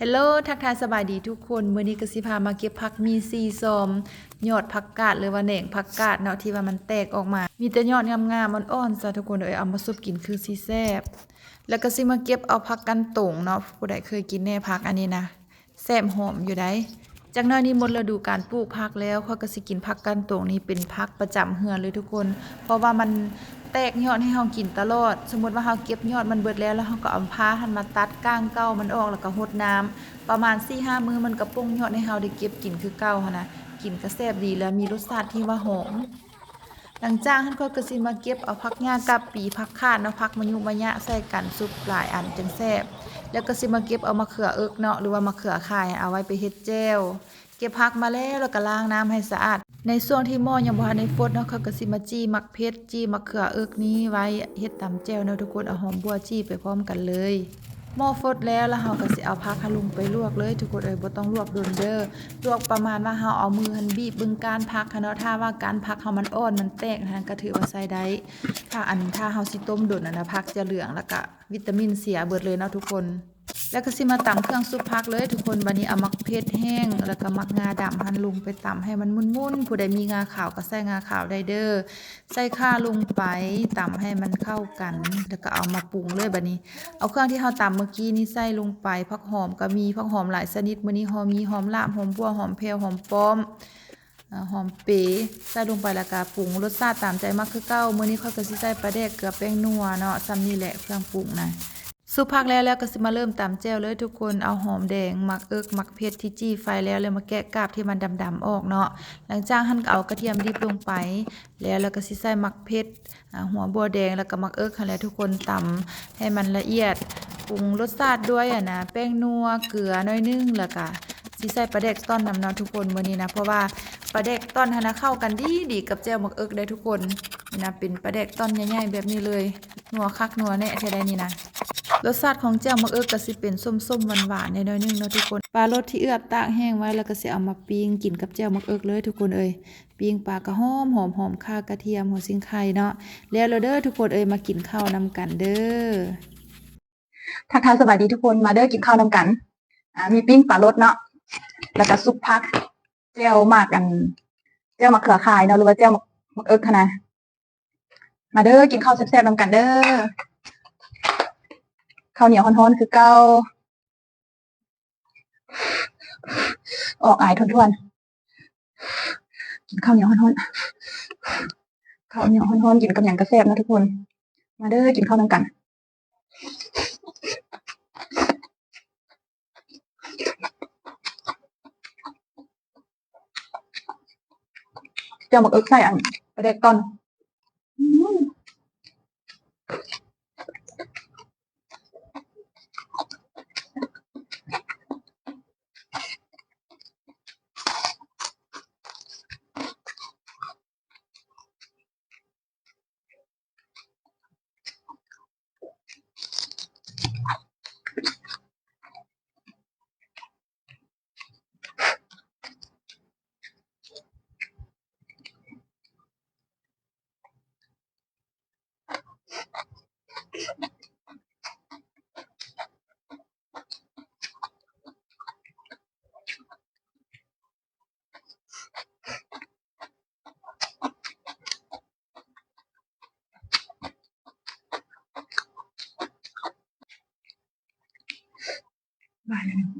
ฮลโหลทักทายสบายดีทุกคนเมื้อนี้ก็สิพามาเก็บผักมีซีซอมยอดผักกาดหรือว่าแหน่งผักกาดเนาะที่ว่ามันแตกออกมา มีแต่ยอดงามๆอ่อนๆซะทุกคนเอ้ยเอามาซุปกินคือสิแซบแล้วก็สิมาเก็บเอาผักกันตงเนาะผู้ใดเคยกินแน่ผักอันนี้นะแซ่บหอมอยู่ได้จากหน้อยนี้หมดฤดูการปลูกผักแล้วเขาก็สิกินผักกันตงนี้เป็นผักประจำเฮือนเลยทุกคน เพราะว่ามัน แตกยอดให้เฮากินตลอด สมมุติว่าเฮาเก็บยอดมันเบิดแล้วแล้วเฮาก็เอาผ้าหันมาตัดก้างเก้ามันออกแล้วก็หดน้ำประมาณ4-5มือมันก็ปรุงยอดให้เฮาได้เก็บกินคือเก่าหนะกินก็แซ่บดีแล้วมีรสชาติที่ว่าหอมหลังจากนั้นก็กระสิมาเก็บเอาผักหญ้ากับปีผักคาดเนาะผักมะยุมะยะใส่กันซุปหลายอันจังแซ่บแล้วก็สิมาเก็บเอามะเขือเอิกเนาะหรือว่ามะเขือข่ายเอาไว้ไปเฮ็ดแจ่ว เก็บผักมาแล้วแล้วก็ล้างน้ำให้สะอาด ในช่วงที่หม้อยังบ่ทันได้ฟดเนาะเขาก็สิมาจี้มักเพชรจี้มะเขือเอิกนี้ไว้เฮ็ดตำแจ่วเนาะทุกคนเอาหอมบัวจี้ไปพร้อมกันเลยหม้อฟดแล้วแล้วเฮาก็สิเอาผักฮะลุงไปลวกเลย ทุกคนเอ้ยบ่ต้องลวกโดนเด้อลวกประมาณว่าเฮาเอามือหันบีบบึงการผักหั้นเนาะถ้าว่าการผักเฮามันอ่อนมันแตกหันก็ถือว่าใส่ได้ถ้าอันถ้าเฮาสิต้มโดนนนะผักจะเหลืองแล้วก็วิตามินเสียเบิดเลยเนาะทุกคน แล้วก็สิมาตำเครื่องซุปผักเลยทุกคนบัดนี้เอามักเพชรแห้ง แล้วก็มักงาดำหั่นลงไปตำให้มันมุนๆผู้ใดมีงาขาวก็ใส่งาขาวได้เด้อใส่ข่าลงไปตำให้มันเข้ากัน แล้วก็เอามาปรุงเลยบัดนี้ เอาเครื่องที่เราตำเมื่อกี้นี้ใส่ลงไปผักหอมก็มีผักหอมหลายชนิดมื้อนี้หอมมีหอมลาบหอมบัวหอมเพลหอมป้อมหอมเป๋ใส่ลงไปแล้วก็ปรุงรสชาติตามใจมากคือเก้ามื้อนี้เขาก็สิใส่ปลาแดกเกลือแป้งนัวเนาะซ้ำนี่แหละเครื่องปรุงนะ สุกพักแล้วแล้วก็สิมาเริ่มตำแจ่วเลยทุกคนเอาหอมแดงมักเอิกมักเพชรที่จี้ไฟแล้วเลยมาแกะกาบที่มันดำๆออกเนาะหลังจากหั่นเอากระเทียมดิบลงไป แล้วแล้วก็สิใส่มักเพชรหัวบัวแดงแล้วก็มักเอิกหั่นแหละทุกคนตำให้มันละเอียดปรุงรสชาติด้วยอะนะแป้งนัวเกลือน้อยนึงแล้วก็สิใส่ปลาแดกต้อนนำเนาะทุกคนมื้อนี้นะเพราะว่าปลาแดกต้อนหันะเข้ากันดีดีกับแจ่วมักเอิกได้ทุกคนนะเป็นปลาแดกต้อนใหญ่ๆแบบนี้เลยนัวคักนัวแน่แท้ได้นี่นะ รสชาติของแจ่วมักเอิกก็สิเป็นส้มๆหวานๆในน้อยนึงเนาะทุกคนปลารสที่เอือบตากแห้งไว้แล้วก็สิเอามาปิ้งกินกับแจ่วมักเอิกเลยทุกคนเอ้ยปิ้งปลากระหอมหอมหอมข่ากระเทียมหัวสิงไข่เนาะแล้วเราเด้อทุกคนเอ้ยมากินข้าวนำกันเด้อทักทายสวัสดีทุกคนมาเด้อกินข้าวนำกันอ่ามีปิ้งปลารสเนาะแล้วก็ซุปพักเจ้วมากกันเจ้วมะเขือคายเนาะหรือว่าเจ้วมะเอิกคะนะมาเด้อกินข้าวแซ่บๆนำกันเด้อ ข้าวเหนียวฮ้อนๆคือเก้า ออกอายทวนๆกินข้าวเหนียวฮ้อนๆข้าวเหนียวฮ้อนๆกินกับอย่างกระแซบนะทุกคน มาเด้อกินข้าวนำกันเจ้าหมกเอิกใส่อันประเด็กก่อน violin